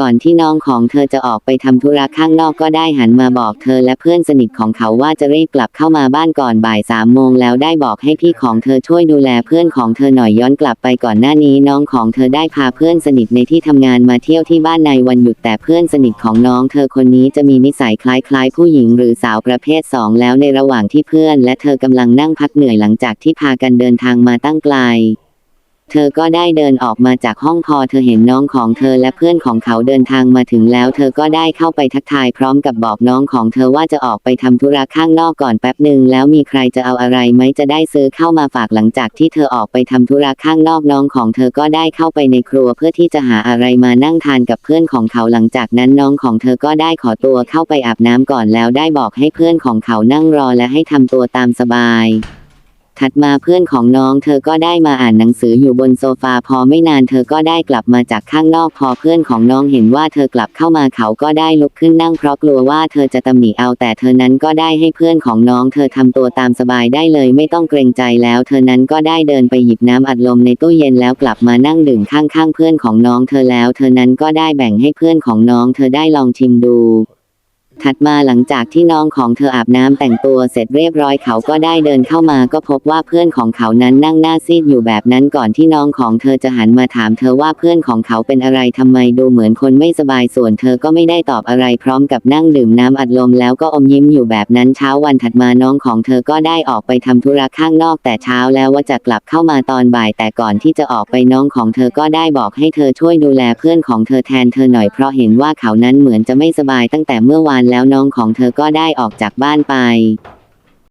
ก่อนที่น้องของเธอจะออกไปทำธุระข้างนอกก็ได้หันมาบอกเธอและเพื่อนสนิทของเขาว่าจะรีบกลับเข้ามาบ้านก่อนบ่ายสามโมงแล้วได้บอกให้พี่ของเธอช่วยดูแลเพื่อนของเธอหน่อยย้อนกลับไปก่อนหน้านี้น้องของเธอได้พาเพื่อนสนิทในที่ทำงานมาเที่ยวที่บ้านในวันหยุดแต่เพื่อนสนิทของน้องเธอคนนี้จะมีนิสัยคล้ายๆ ผู้หญิงหรือสาวประเภทสองแล้วในระหว่างที่เพื่อนและเธอกำลังนั่งพักเหนื่อยหลังจากที่พากันเดินทางมาตั้งไกล เธอก็ได้เดินออกมาจากห้องพอเธอเห็นน้องของเธอและเพื่อนของเขาเดินทางมาถึงแล้ว เธอก็ได้เข้าไปทักทายพร้อมกับบอกน้องของเธอว่าจะออกไปทำธุระข้างนอกก่อนแป๊บหนึ่งแล้วมีใครจะเอาอะไรไหมจะได้ซื้อเข้ามาฝากหลังจากที่เธอออกไปทำธุระข้างนอกน้องของเธอก็ได้เข้าไปในครัวเพื่อที่จะหาอะไรมานั่งทานกับเพื่อนของเขาหลังจากนั้นน้องของเธอก็ได้ขอตัวเข้าไปอาบน้ำก่อนแล้วได้บอกให้เพื่อนของเขานั่งรอและให้ทำตัวตามสบาย ถัดมาเพื่อนของน้องเธอก็ได้มาอ่านหนังสืออยู่บนโซฟาพอไม่นานเธอก็ได้กลับมาจากข้างนอกพอเพื่อนของน้องเห็นว่าเธอกลับเข้ามาเขาก็ได้ลุกขึ้นนั่งเพราะกลัวว่าเธอจะตำหนิเอาแต่เธอนั้นก็ได้ให้เพื่อนของน้องเธอทำตัวตามสบายได้เลยไม่ต้องเกรงใจแล้ว เธอนั้นก็ได้เดินไปหยิบน้ำอัดลมในตู้เย็นแล้วกลับมานั่งดื่มข้างๆเพื่อนของน้องเธอแล้ว เธอนั้นก็ได้แบ่งให้เพื่อนของน้องเธอได้ลองชิมดู ถัดมาหลังจากที่น้องของเธออาบน้ำแต่งตัวเสร็จเรียบร้อยเขาก็ได้เดินเข้ามาก็พบว่าเพื่อนของเขานั้นนั่งหน้าซีดอยู่แบบนั้นก่อนที่น้องของเธอจะหันมาถามเธอว่าเพื่อนของเขาเป็นอะไรทำไมดูเหมือนคนไม่สบายส่วนเธอก็ไม่ได้ตอบอะไรพร้อมกับนั่งดื่มน้ำอัดลมแล้วก็อมยิ้มอยู่แบบนั้นเช้าวันถัดมาน้องของเธอก็ได้ออกไปทำธุระข้างนอกแต่เช้าแล้วว่าจะกลับเข้ามาตอนบ่ายแต่ก่อนที่จะออกไปน้องของเธอก็ได้บอกให้เธอช่วยดูแลเพื่อนของเธอแทนเธอหน่อยเพราะเห็นว่าเขานั้นเหมือนจะไม่สบายตั้งแต่เมื่อวานแล้วน้องของเธอก็ได้ออกจากบ้านไป